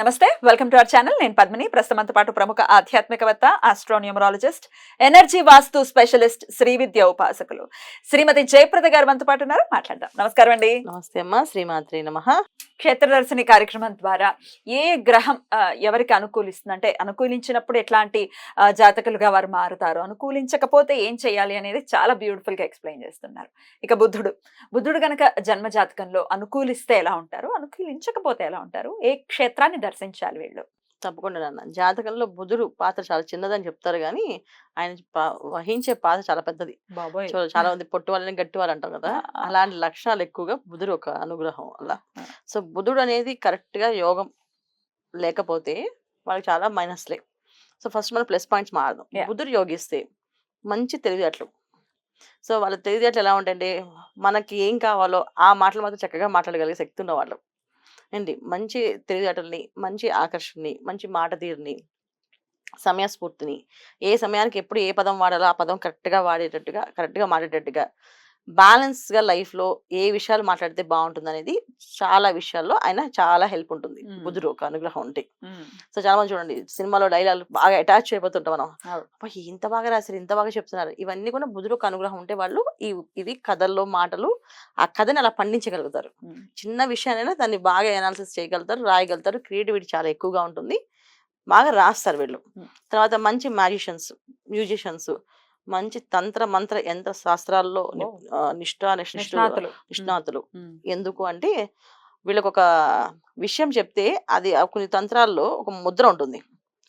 నమస్తే welcome to our channel. నేను పద్మిని. ప్రస్తుతంతో పాటు ప్రముఖ ఆధ్యాత్మికవేత్త astronumerologist energy vastu specialist Shri విద్య ఉపాసకులు. శ్రీమతి జయప్రద గారు మనతో పాటు ఉన్నారు. మాట్లాడదాం. నమస్కారం అండి. నమస్తే అమ్మా. శ్రీమాత్రి నమ. క్షేత్రదర్శిని కార్యక్రమం ద్వారా ఏ గ్రహం ఎవరికి అనుకూలిస్తుంది? అంటే అనుకూలించినప్పుడు ఎట్లాంటి జాతకులుగా వారు మారుతారు? అనుకూలించకపోతే ఏం చేయాలి అనేది చాలా బ్యూటిఫుల్గా ఎక్స్ప్లెయిన్ చేస్తున్నారు. ఇక బుద్ధుడు. బుద్ధుడు గనక జన్మ జాతకంలో అనుకూలిస్తే ఎలా ఉంటారు? అనుకూలించకపోతే ఎలా ఉంటారు? ఏ క్షేత్రాన్ని దర్శించాలి వీళ్ళు. తప్పకుండా నాన్న. జాతకంలో బుధుడు పాత్ర చాలా చిన్నదని చెప్తారు కానీ ఆయన వహించే పాత్ర చాలా పెద్దది. చాలా మంది పొట్టి వాళ్ళని గట్టి వాళ్ళు అంటాం కదా. అలాంటి లక్షణాలు ఎక్కువగా బుధుడు ఒక అనుగ్రహం అలా. సో బుధుడు అనేది కరెక్ట్గా యోగం లేకపోతే వాళ్ళకి చాలా మైనస్లే. సో ఫస్ట్ మనం ప్లస్ పాయింట్స్ మారదాం. బుధుడు యోగిస్తే మంచి తెలివితేటలు. సో వాళ్ళ తెలివితేటలు ఎలా ఉంటాయంటే మనకి ఏం కావాలో ఆ మాటలు మాత్రం చక్కగా మాట్లాడగలిగే శక్తి ఉన్న అండి. ఏంటి మంచి తెలివితేటల్ని మంచి ఆకర్షణని మంచి మాట తీరుని సమయస్ఫూర్తిని ఏ సమయానికి ఎప్పుడు ఏ పదం వాడాలో ఆ పదం కరెక్ట్గా వాడేటట్టుగా కరెక్ట్గా మాట్లాడేటట్టుగా బ్యాలెన్స్గా లైఫ్లో ఏ విషయాలు మాట్లాడితే బాగుంటుంది అనేది చాలా విషయాల్లో ఆయన చాలా హెల్ప్ ఉంటుంది. బుధుడు ఒక అనుగ్రహం ఉంటే. సో చాలా మంది చూడండి సినిమాలో డైలాగ్ బాగా అటాచ్ అయిపోతుంటాం మనం. ఇంత బాగా రాశారు ఇంత బాగా చెప్తున్నారు. ఇవన్నీ కూడా బుధుడు ఒక అనుగ్రహం ఉంటే వాళ్ళు ఈ ఇవి కథల్లో మాటలు ఆ కథని అలా పండించగలుగుతారు. చిన్న విషయాన్నైనా దాన్ని బాగా అనాలిసిస్ చేయగలుగుతారు రాయగలుగుతారు క్రియేటివిటీ చాలా ఎక్కువగా ఉంటుంది. బాగా రాస్తారు వీళ్ళు. తర్వాత మంచి మ్యాజిషియన్స్ మ్యూజిషియన్స్ మంచి తంత్ర మంత్ర యంత్ర శాస్త్రాల్లో నిష్ఠా నిష్ణాతులు. నిష్ణాతులు. ఎందుకు అంటే వీళ్ళకి ఒక విషయం చెప్తే అది కొన్ని తంత్రాల్లో ఒక ముద్ర ఉంటుంది.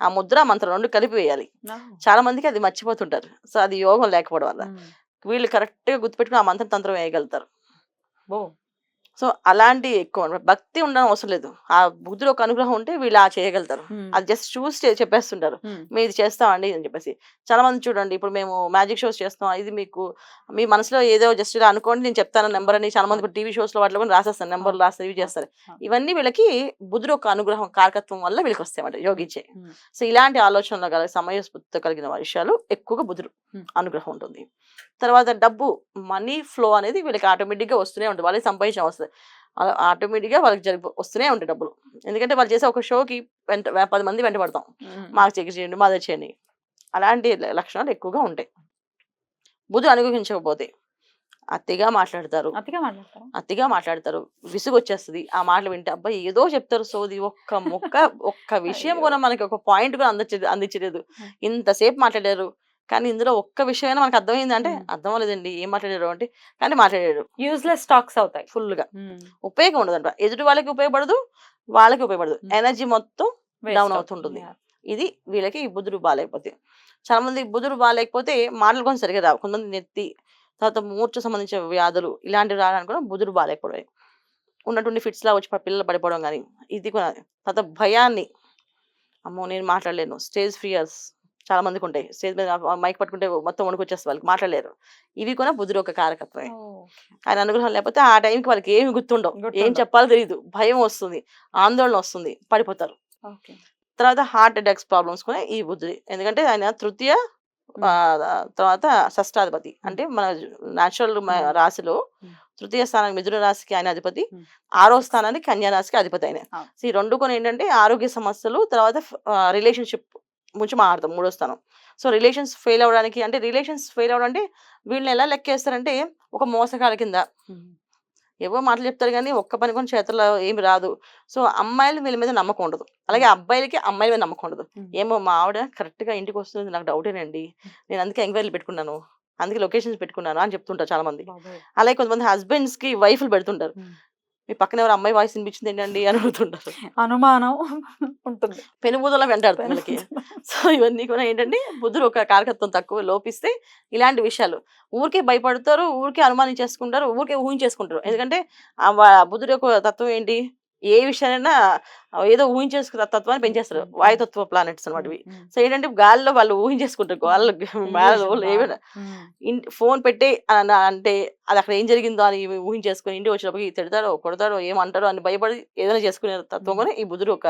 ఆ ముద్ర మంత్రం రెండు కలిపి వేయాలి చాలా మందికి అది మర్చిపోతుంటారు. సో అది యోగం లేకపోవడం వల్ల. వీళ్ళు కరెక్ట్గా గుర్తుపెట్టుకుని ఆ మంత్రం తంత్రం వేయగలుగుతారు. ఓ, సో అలాంటి ఎక్కువ. భక్తి ఉండడం అవసరం లేదు. ఆ బుద్ధుడు ఒక అనుగ్రహం ఉంటే వీళ్ళు ఆ చేయగలుగుతారు. అది జస్ట్ చూసి చెప్పేస్తుంటారు. ఇది చేస్తామండి అని చెప్పేసి. చాలా మంది చూడండి ఇప్పుడు మేము మ్యాజిక్ షోస్ చేస్తాం ఇది మీకు మీ మనసులో ఏదో జస్ట్ ఇలా అనుకోండి నేను చెప్తాను నెంబర్ అని చాలా మంది ఇప్పుడు టీవీ షోస్లో వాటిలో కూడా రాసేస్తాను నెంబర్ రాస్తారు ఇవి చేస్తారు. ఇవన్నీ వీళ్ళకి బుద్ధుడు ఒక అనుగ్రహం కారకత్వం వల్ల వీళ్ళకి వస్తాయన్నమాట యోగించే సో ఇలాంటి ఆలోచనలు కలిగి సమయస్ఫూర్తితో కలిగిన విషయాలు ఎక్కువగా Hmm. అనుగ్రహం ఉంటుంది. తర్వాత డబ్బు మనీ ఫ్లో అనేది వీళ్ళకి ఆటోమేటిక్గా వస్తూనే ఉంటుంది. వాళ్ళకి సంపాదించడం వస్తుంది ఆటోమేటిక్గా వాళ్ళకి జరిగి వస్తూనే ఉంటాయి డబ్బులు. ఎందుకంటే వాళ్ళు చేసే ఒక షోకి వెంట పది మంది వెంట పడతాం. మాకు చెక్ చేయండి మాది చేయండి. అలాంటి లక్షణాలు ఎక్కువగా ఉంటాయి. బుధుడు అనుగ్రహించకపోతే అతిగా మాట్లాడతారు. అతిగా మాట్లాడతారా? విసుగు వచ్చేస్తుంది ఆ మాటలు వింటే అబ్బాయి ఏదో చెప్తారు సోది. ఒక్క మొక్క ఒక్క విషయం. కూడా మనకి ఒక పాయింట్ కూడా అందించలేదు. అందించలేదు. ఇంతసేపు మాట్లాడారు. కానీ ఇందులో ఒక్క విషయమైనా మనకు అర్థమైంది అంటే. అర్థం అవ్వలేదండి. ఏం మాట్లాడారు అంటే కానీ మాట్లాడారు. యూజ్లెస్ టాక్స్ అవుతాయి. ఫుల్గా ఉపయోగం ఉండదంట. ఎదుటి వాళ్ళకి ఉపయోగపడదు వాళ్ళకి ఉపయోగపడదు. ఎనర్జీ మొత్తం అవుతుంది. అవుతుంటుంది. ఇది వీళ్ళకి బుధుడు బాగాలేకపోతే. చాలా మంది బుధుడు బాగాలేకపోతే మాటలు కొంచెం సరిగా రావు. కొంతమంది నెత్తి తర్వాత మూర్ఛ సంబంధించిన వ్యాధులు ఇలాంటివి రావడానికి కూడా బుధుడు బాగాలేకపోవడం ఉన్నటువంటి ఫిట్స్ లా వచ్చి పిల్లలు పడిపోవడం కానీ ఇది కూడా. తర్వాత భయాన్ని. అమ్మో! నేను మాట్లాడలేను. Stage fears. చాలా మందికి ఉంటాయి స్టేజ్ మీద మైక్ పట్టుకుంటే మొత్తం వణుకొచ్చేస్తే వాళ్ళకి మాట్లాడలేరు. ఇవి కూడా బుధుడు ఒక కారకత్వమే. ఆయన అనుగ్రహం లేకపోతే ఆ టైంకి వాళ్ళకి ఏమి గుర్తుండవు. ఏం. చెప్పాలో తెలియదు భయం వస్తుంది ఆందోళన వస్తుంది పడిపోతారు. తర్వాత హార్ట్ అటాక్స్ ప్రాబ్లమ్స్ కూడా ఈ బుద్ధుడి ఎందుకంటే ఆయన తృతీయ తర్వాత షష్టాధిపతి. అంటే మన న్యాచురల్. రాశిలో. తృతీయ స్థానానికి మిథున రాశికి ఆయన అధిపతి. ఆరో స్థానానికి కన్యా రాశికి అధిపతి ఆయన. ఈ రెండు కొన్ని ఏంటంటే ఆరోగ్య సమస్యలు తర్వాత రిలేషన్షిప్ నుంచి మారుతాం మూడో స్థానం సో రిలేషన్స్ ఫెయిల్ అవ్వడానికి అంటే రిలేషన్స్ ఫెయిల్ అవ్వడం అంటే వీళ్ళని ఎలా లెక్కేస్తారంటే ఒక మోసగాళ్ళ కింద. ఏవో మాటలు చెప్తారు కానీ ఒక్క పని కొన్ని చేతుల్లో ఏమి రాదు. సో అమ్మాయిలు వీళ్ళ మీద నమ్మకం ఉండదు. అలాగే అబ్బాయిలకి అమ్మాయిల మీద నమ్మకం ఉండదు. ఏమో మా ఆవిడ కరెక్ట్గా ఇంటికి వస్తుంది నాకు డౌటేనండి నేను అందుకే ఎంక్వైరీలు పెట్టుకున్నాను. అందుకే లొకేషన్స్ పెట్టుకున్నాను అని చెప్తుంటారు చాలా మంది. అలాగే కొంతమంది హస్బెండ్స్కి వైఫ్లు పెడుతుంటారు. మీ పక్కన ఎవరు అమ్మాయి వాయిస్ వినిపించింది ఏంటండి అని అడుగుతుంటారు. అనుమానం ఉంటుంది. పెనుబూదలో వెంటాడుతుంది వీళ్ళకి సో ఇవన్నీ కూడా ఏంటంటే బుద్ధుడు ఒక కారకత్వం తక్కువ లోపిస్తే ఇలాంటి విషయాలు. ఊరికే భయపడతారు ఊరికే అనుమానించేసుకుంటారు ఊరికే ఊహించేసుకుంటారు. ఎందుకంటే బుద్ధుడు యొక్క తత్వం ఏంటి? ఏ విషయాలైనా ఏదో ఊహించేసుకున్న తత్వాన్ని పెంచేస్తారు. వాయుతత్వ ప్లానెట్స్ అనమాట ఇవి. సో ఏంటంటే గాలిలో వాళ్ళు ఊహించేసుకుంటారు. వాళ్ళు మేడలో Illusion ఏమైనా ఫోన్ పెట్టి అంటే అది అక్కడ ఏం జరిగిందో అని ఊహించేసుకుని ఇంటికి వచ్చినప్పటికి తిడతారో కొడతారో ఏమంటారో అని భయపడి ఏదైనా చేసుకునే తత్వం కూడా ఈ బుధుడు ఒక.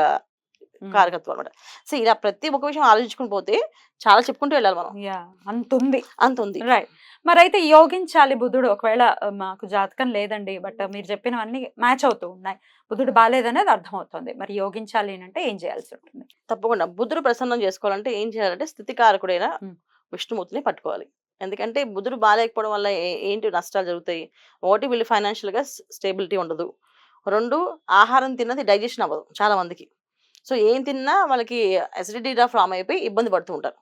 కారకత్వం అనమాట సో ఇలా ప్రతి ఒక్క విషయం ఆలోచించుకుని పోతే చాలా చెప్పుకుంటూ వెళ్ళాలి మనం. యా అంత ఉంది అంత ఉంది రైట్. మరి అయితే యోగించాలి బుధుడు. ఒకవేళ మాకు జాతకం లేదండి బట్ మీరు చెప్పినవన్నీ మ్యాచ్ అవుతూ ఉన్నాయి. బుధుడు బాగాలేదనేది అర్థమవుతుంది. మరి యోగించాలి అంటే ఏం చేయాల్సి ఉంటుంది? తప్పకుండా. బుధుడు ప్రసన్నం చేసుకోవాలంటే ఏం చేయాలంటే స్థితికారకుడైన. విష్ణుమూర్తిని పట్టుకోవాలి. ఎందుకంటే బుధుడు బాగాలేకపోవడం వల్ల ఏంటి నష్టాలు జరుగుతాయి? ఒకటి వీళ్ళు financial గా స్టేబిలిటీ ఉండదు. రెండు ఆహారం తిన్నది డైజెషన్ అవ్వదు చాలా మందికి. సో ఏం తిన్నా వాళ్ళకి అసిడిటీ ఫామ్ అయిపోయి ఇబ్బంది పడుతూ ఉంటారు.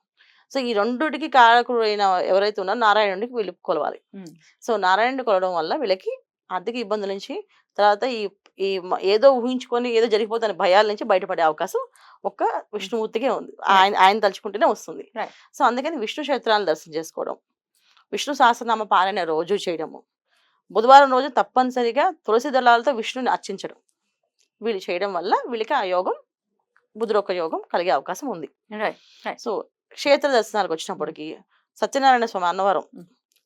సో ఈ రెండుటికి కారకుడైన ఎవరైతే ఉన్నారో నారాయణుడికి వీళ్ళు కొలవాలి. సో నారాయణుడి కొలవడం వల్ల వీళ్ళకి ఆర్థిక ఇబ్బందుల నుంచి తర్వాత ఈ ఈ ఏదో ఊహించుకొని ఏదో జరిగిపోతున్న భయాల నుంచి బయటపడే అవకాశం ఒక్క విష్ణుమూర్తికే ఉంది. ఆయన ఆయన తలుచుకుంటేనే వస్తుంది. సో అందుకని విష్ణు క్షేత్రాలను దర్శనం చేసుకోవడం విష్ణు సహస్రనామ పారాయణ రోజు చేయడము బుధవారం రోజు తప్పనిసరిగా తులసి దళాలతో విష్ణుని అర్చించడం వీళ్ళు చేయడం వల్ల వీళ్ళకి ఆ యోగం బుధుడొక్క యోగం కలిగే అవకాశం ఉంది సో క్షేత్ర దర్శనాలకు వచ్చినప్పటికి సత్యనారాయణ స్వామి అన్నవరం.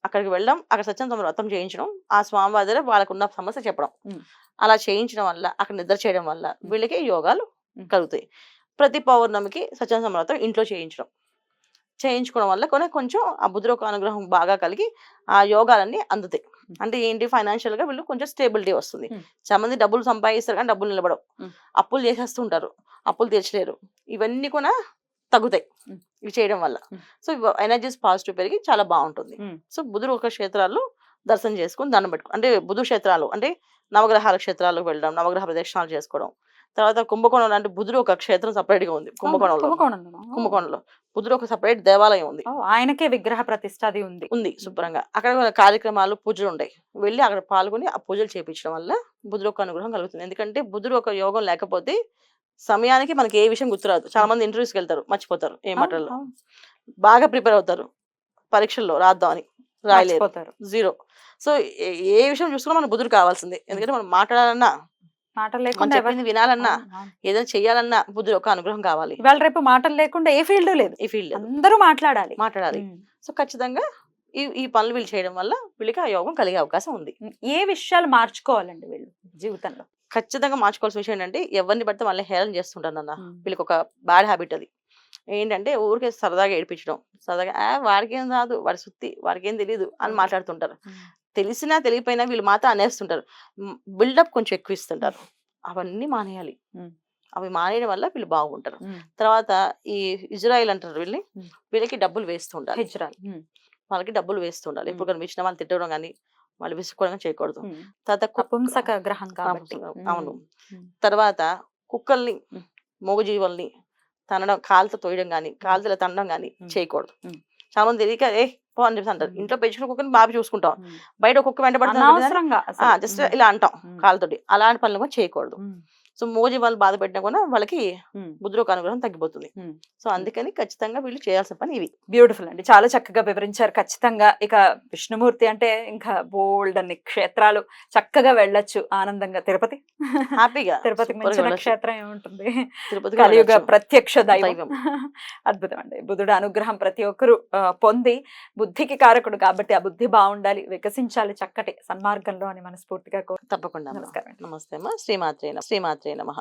అక్కడికి వెళ్ళడం అక్కడ సత్యనారాయణ వ్రతం చేయించడం ఆ స్వామివారి దగ్గర వాళ్ళకు ఉన్న సమస్య చెప్పడం. అలా చేయించడం వల్ల అక్కడ నిద్ర చేయడం వల్ల వీళ్ళకి యోగాలు. కలుగుతాయి. ప్రతి పౌర్ణమికి సత్యనారాయణ వ్రతం ఇంట్లో చేయించడం. చేయించుకోవడం వల్ల కొన్ని కొంచెం ఆ బుధుడు అనుగ్రహం బాగా కలిగి ఆ యోగాలన్నీ అందుతాయి అంటే ఏంటి ఫైనాన్షియల్గా వీళ్ళు కొంచెం స్టేబిలిటీ వస్తుంది. చాలా మంది డబ్బులు సంపాదిస్తారు కానీ డబ్బులు నిలబడవు. అప్పులు చేసేస్తుంటారు అప్పులు తీర్చలేరు ఇవన్నీ కూడా తగ్గుతాయి. ఇవి చేయడం వల్ల. సో ఎనర్జీస్ పాజిటివ్ పెరిగి చాలా బాగుంటుంది. సో బుధుడు ఒక క్షేత్రాల్లో దర్శనం చేసుకుని దండం పెట్టుకో అంటే బుధు క్షేత్రాలు అంటే నవగ్రహాల క్షేత్రాలకు వెళ్ళడం నవగ్రహ ప్రదక్షిణాలు చేసుకోవడం తర్వాత కుంభకోణం అంటే బుధుడు ఒక క్షేత్రం separate గా ఉంది కుంభకోణంలో కుంభకోణంలో. బుధుడు ఒక సపరేట్ దేవాలయం ఉంది. ఆయనకే విగ్రహ ప్రతిష్ట అది ఉంది. ఉంది శుభ్రంగా. అక్కడ కూడా కార్యక్రమాలు పూజలు ఉంటాయి. వెళ్ళి అక్కడ పాల్గొని ఆ పూజలు చేపించడం వల్ల బుధుడు ఒక అనుగ్రహం కలుగుతుంది. ఎందుకంటే బుధుడు ఒక యోగం లేకపోతే సమయానికి మనకి ఏ విషయం గుర్తురాదు. చాలా మంది ఇంటర్వ్యూస్కి వెళ్తారు మర్చిపోతారు ఏ మాటల్లో. బాగా ప్రిపేర్ అవుతారు. పరీక్షల్లో రాద్దాం అని. మర్చిపోతారు. జీరో సో ఏ- ఏ విషయం చూసుకున్నా మన బుధుడు కావాల్సిందే. ఎందుకంటే మనం మాట్లాడాలన్నా మాటలు లేకుండా ఎవరు- చెప్పింది వినాలన్నా. ఏదైనా చెయ్యాలన్నా బుధుడు ఒక అనుగ్రహం కావాలి. ఇవాళ రేపు మాటలు లేకుండా ఏ ఫీల్డ్ లేదు. ఈ ఫీల్డ్ అందరూ మాట్లాడాలి. మాట్లాడాలి. సో ఖచ్చితంగా ఈ ఈ పనులు వీళ్ళు చేయడం వల్ల వీళ్ళకి ఆ యోగం కలిగే అవకాశం ఉంది. ఏ విషయాలు మార్చుకోవాలండి వీళ్ళు జీవితంలో? ఖచ్చితంగా మార్చుకోవాల్సిన విషయం ఏంటంటే ఎవరిని పడితే వాళ్ళని హేళన చేస్తుంటాను అన్న. వీళ్ళకి ఒక బ్యాడ్ హ్యాబిట్ అది. ఏంటంటే ఊరికే సరదాగా ఏడిపించడం. సరదాగా "ఆ, వాడికి ఏం రాదు వాడి సుత్తి వాడికి ఏం తెలియదు అని. మాట్లాడుతుంటారు. తెలిసినా తెలియపోయినా వీళ్ళు మాత్రం అనేస్తుంటారు బిల్డప్ కొంచెం ఎక్కువ ఇస్తుంటారు అవన్నీ మానేయాలి. అవి మానేయడం వల్ల వీళ్ళు బాగుంటారు. తర్వాత ఈ ఇజ్రాయిల్ అంటారు వీళ్ళని. వీళ్ళకి డబ్బులు వేస్తూ ఉండాలి ఉమ్. వాళ్ళకి డబ్బులు వేస్తూ ఉండాలి ఎప్పుడు. కనిపించిన వాళ్ళు తిట్టడం కానీ వాళ్ళు విసుక్కోవడం చేయకూడదు. తర్వాత అపుంసక గ్రహం కాబట్టి అవును. తర్వాత కుక్కల్ని. మూగజీవుల్ని తనడం కాలుతో తోయడం కానీ కాలుతో తనడం కానీ. చేయకూడదు. చాలా మంది తెలియక ఏ పో అని చెప్పి అంటారు. ఇంట్లో పెంచుకున్న కుక్కని బాగా చూసుకుంటాం. బయట కుక్క వెంట అసలు. జస్ట్. ఇలా అంటాం. కాలుతోటి అలాంటి పనులు కూడా చేయకూడదు సో మూగజీవాలు బాధ పెట్టినా కూడా వాళ్ళకి. బుద్ధిలోకి అనుగ్రహం తగ్గిపోతుంది. సో అందుకని ఖచ్చితంగా వీళ్ళు చేయాల్సిన పని ఇవి. బ్యూటిఫుల్ అండి. చాలా చక్కగా వివరించారు. ఖచ్చితంగా ఇక విష్ణుమూర్తి అంటే ఇంకా బోల్డ్ అన్ని క్షేత్రాలు చక్కగా వెళ్ళొచ్చు ఆనందంగా. తిరుపతి. హ్యాపీగా. తిరుపతికి వెళ్ళొచ్చు. క్షేత్రం ఏముంటుంది? కలియుగ వెళ్ళొచ్చు. ప్రత్యక్ష దైవం. అద్భుతం అండి. బుద్ధుడు అనుగ్రహం ప్రతి ఒక్కరు పొంది బుద్ధికి కారకుడు కాబట్టి ఆ బుద్ధి బాగుండాలి వికసించాలి చక్కటి సన్మార్గంలో అని మనస్ఫూర్తిగా తప్పకుండా. నమస్కారం నమస్తే శ్రీమాత్రే శ్రీమాత్రే నమ